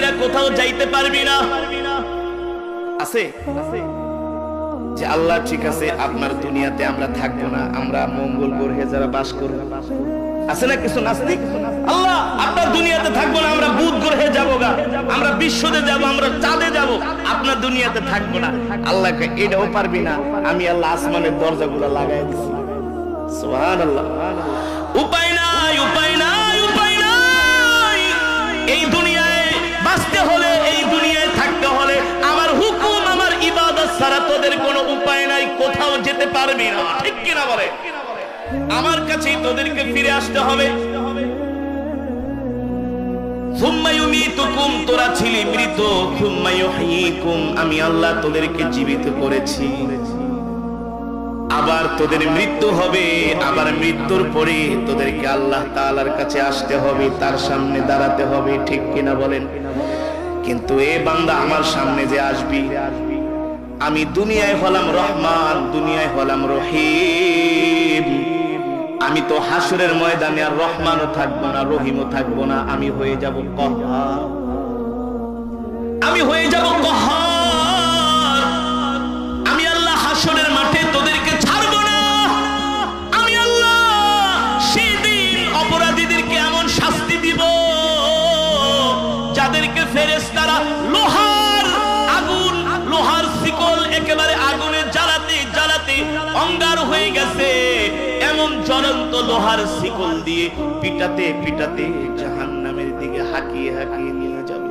ছাইরা কোথাও যাইতে পারবি না। আছে? যে আল্লাহ ঠিক আছে, আপনার দুনিয়াতে আমরা থাকব না, আমরা মঙ্গল গ্রহে যারা বাস করব। আছে না কিছু নাস্তিক? আল্লাহ, আপনার দুনিয়াতে থাকব না, আমরা বুধ গ্রহে যাব গা। আমরা বিশ্বতে যাব, আমরা চাঁদে যাব, আপনার দুনিয়াতে থাকব না। আল্লাহকে এটাও পারবি না, আমি আল্লাহ আসমানের দরজা দরজাগুলো লাগাই দিছি। সুবহানাল্লাহ। উপায় নাই উপায় নাই উপায় নাই। এই দুনিয়ায় বাঁচতে হলে, এই দুনিয়ায় থাকতে হলে আমার হুকুম, আমার ইবাদত ছাড়া তোদের কোনো উপায় নাই, কোথাও যেতে পারবি না। ঠিক কিনা বলে? আমার কাছেই তোদেরকে ফিরে আসতে হবে। আমি আল্লাহ তোদেরকে জীবিত করেছি। আবার তোদের মৃত্যু হবে, আবার মৃত্যুর পরে তোদেরকে আল্লাহ তাআলার কাছে আসতে হবে, তার সামনে দাঁড়াতে হবে। ঠিক কিনা বলেন? কিন্তু এ বান্দা আমার সামনে যে আসবি, আমি দুনিয়ায় হলাম রহমান, দুনিয়ায় হলাম রহিম। আমি তো হাসুরের ময়দানে আর রহমানও থাকব না, রহিমও থাকব না, আমি হয়ে যাব কহ আমি হয়ে যাব কহার যাদেরকে ফেরেশতারা লোহার আগুন, লোহার শিকল একেবারে আগুনে জ্বালাতে জ্বালাতে অঙ্গার হয়ে গেছে। এমন জ্বলন্ত লোহার শিকল দিয়ে পিটাতে পিটাতে জাহান্নামের দিকে হাঁকিয়ে হাঁকিয়ে নিয়ে যাবে।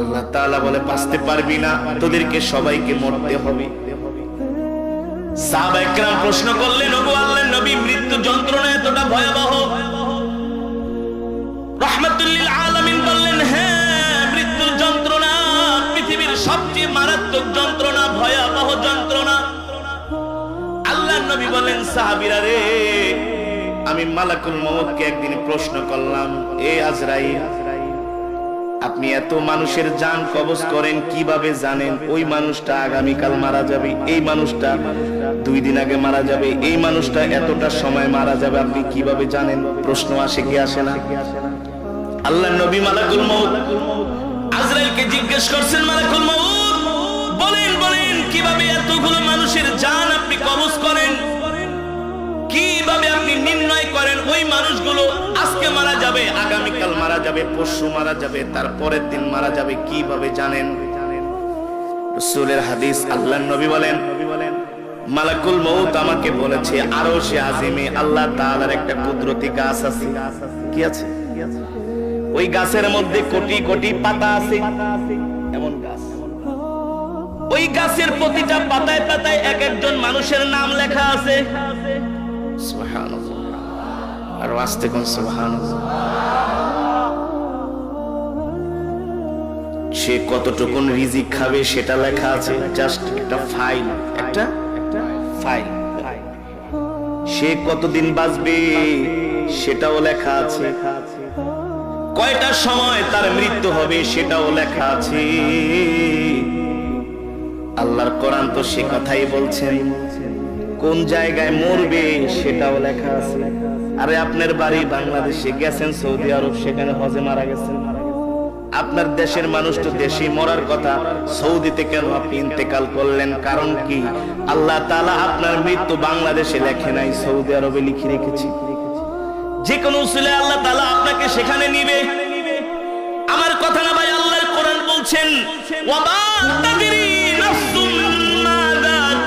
আল্লাহ তাআলা বলে, বাঁচতে পারবি না, তোদেরকে সবাইকে মরতে হবে। সাহাবা একরাম প্রশ্ন করলেন, ওগো আল্লাহর নবী, মৃত্যু যন্ত্রণা এতটা ভয়াবহ বললেন হ্যাঁ মৃত্যুর যন্ত্রণা পৃথিবীর সবচেয়ে মারাত্মক যন্ত্রণা, ভয়াবহ যন্ত্রণা। আল্লাহর নবী বলেন সাহাবীরা রে, আমি মালাকুল একদিন প্রশ্ন করলাম, এ আজরাইল, আপনি এত মানুষের যান কবজ করেন, কীভাবে জানেন? ওই মানুষটা আগামীকাল মারা যাবে, এই মানুষটা দুই দিন আগে মারা যাবে, এই মানুষটা এতটা সময় মারা যাবে, আপনি কীভাবে জানেন? প্রশ্ন আসে কি আসে না? আল্লাহ নবী মালাকুল মউত আজরাইলকে জিজ্ঞেস করছেন, মালাকুল মউত, বলেন বলেন, কীভাবে এতগুলো মানুষের জান আপনি কবজ করেন? কীভাবে আপনি নির্ণয় করেন ওই মানুষগুলো আজকে মারা যাবে, আগামীকাল মারা যাবে, পরশু মারা যাবে তার পরের দিন মারা যাবে, কীভাবে জানেন? রসুলের হাদিস আল্লাহ নবী বলেন, মালাকুল মৌত আমাকে বলেছে আরও সে আজিমে আল্লাহ তাআলার একটা কুদরতি গাছ আছে। কি আছে? ওই গাছের মধ্যে কোটি কোটি পাতা আছে। এমন গাছ। ওই গাছের প্রতিটা পাতায় পাতায় এক একজন মানুষের নাম লেখা আছে। সে কতটুকুন রিজিক খাবে সেটা লেখা আছে। জাস্ট একটা ফাইল। একটা একটা? ফাইল। সে কতদিন বাঁচবে সেটাও লেখা আছে। কয়টা সময় তার মৃত্যু হবে সেটাও লেখা আছে। আল্লাহর কোরআন তো সে কথাই বলছেন, কোন জায়গায় মরবে সেটাও লেখা আছে। আরে আপনার বাড়ি বাংলাদেশে গেছেন, সৌদি আরব, সেখানে হজে মারা গেছেন। আপনার দেশের মানুষ তো দেশে মরার কথা, সৌদিতে কেন আপনি ইন্তেকাল করলেন? কারণ কি? আল্লাহ তাআলা আপনার মৃত্যু বাংলাদেশে লেখে নাই, সৌদি আরবে লিখে রেখেছি। যে কোনো উসিলে আল্লাহ তাআলা আপনাকে সেখানে নিবে। আমার কথা না ভাই আল্লাহর কোরআন বলছেন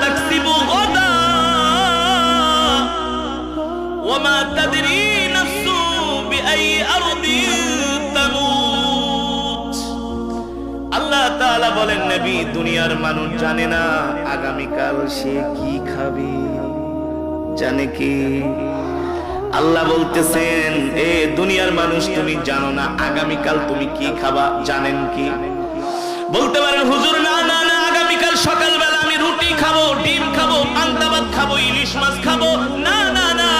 তাকসিবু গাদা। ওয়ামা তাদরি নাফসু বিআই আরদিন তামুত। আল্লাহ তাআলা বলেন, নবী, দুনিয়ার মানুষ জানে না আগামীকাল সে কি খাবে। জানে কি? আল্লাহ বলতেছেন, এ দুনিয়ার মানুষ তুমি জানো না, আগামীকাল তুমি কি খাবা, জানেন কি? বলতে পারেন, হুজুর, না না না, আগামীকাল সকালবেলা আমি রুটি খাব, ডিম খাব, পান্তা ভাত খাব, ইলিশ মাছ খাব। না না না,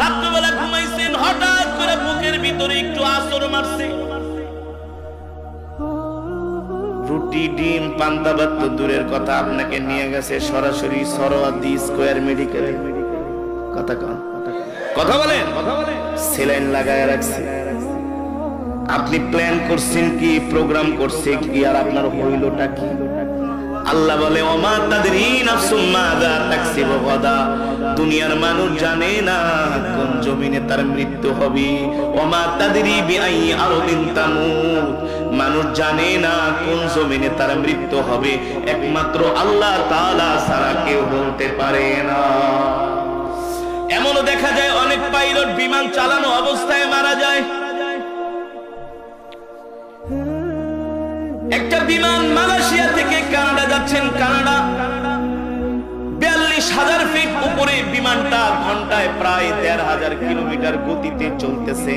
রাত্রেবেলা ঘুমাইছেন, হঠাৎ করে বুকের ভিতরে একটু আসর মারছে। রুটি, ডিম, পান্তা ভাত তো দূরের কথা, আপনাকে নিয়ে গেছে সরাসরি সরোয়া দি স্কোয়ার মেডিকেল। কথা কন। কথা বলেন সেলাইন লাগায় রাখছে। আপনি প্ল্যান করছেন কি প্রোগ্রাম করছে কি, আর আপনার হইলটা কি? আল্লাহ বলে, ওমা তাদের দুনিয়ার মানুষ জানে না কোন জমিনে তার মৃত্যু হবে। ওমা তাদের মানুষ জানে না কোন জমিনে তার মৃত্যু হবে। একমাত্র আল্লাহ তালা সারা কেউ বলতে পারে না। এমনও দেখা যায় পাইলট বিমান চালানো অবস্থায় মারা যায়। একটা বিমান মালয়েশিয়া থেকে কানাডা যাচ্ছেন। কানাডা বিয়াল্লিশ হাজার ফিট উপরে বিমানটা ঘন্টায় প্রায় দেড় হাজার কিলোমিটার গতিতে চলতেছে।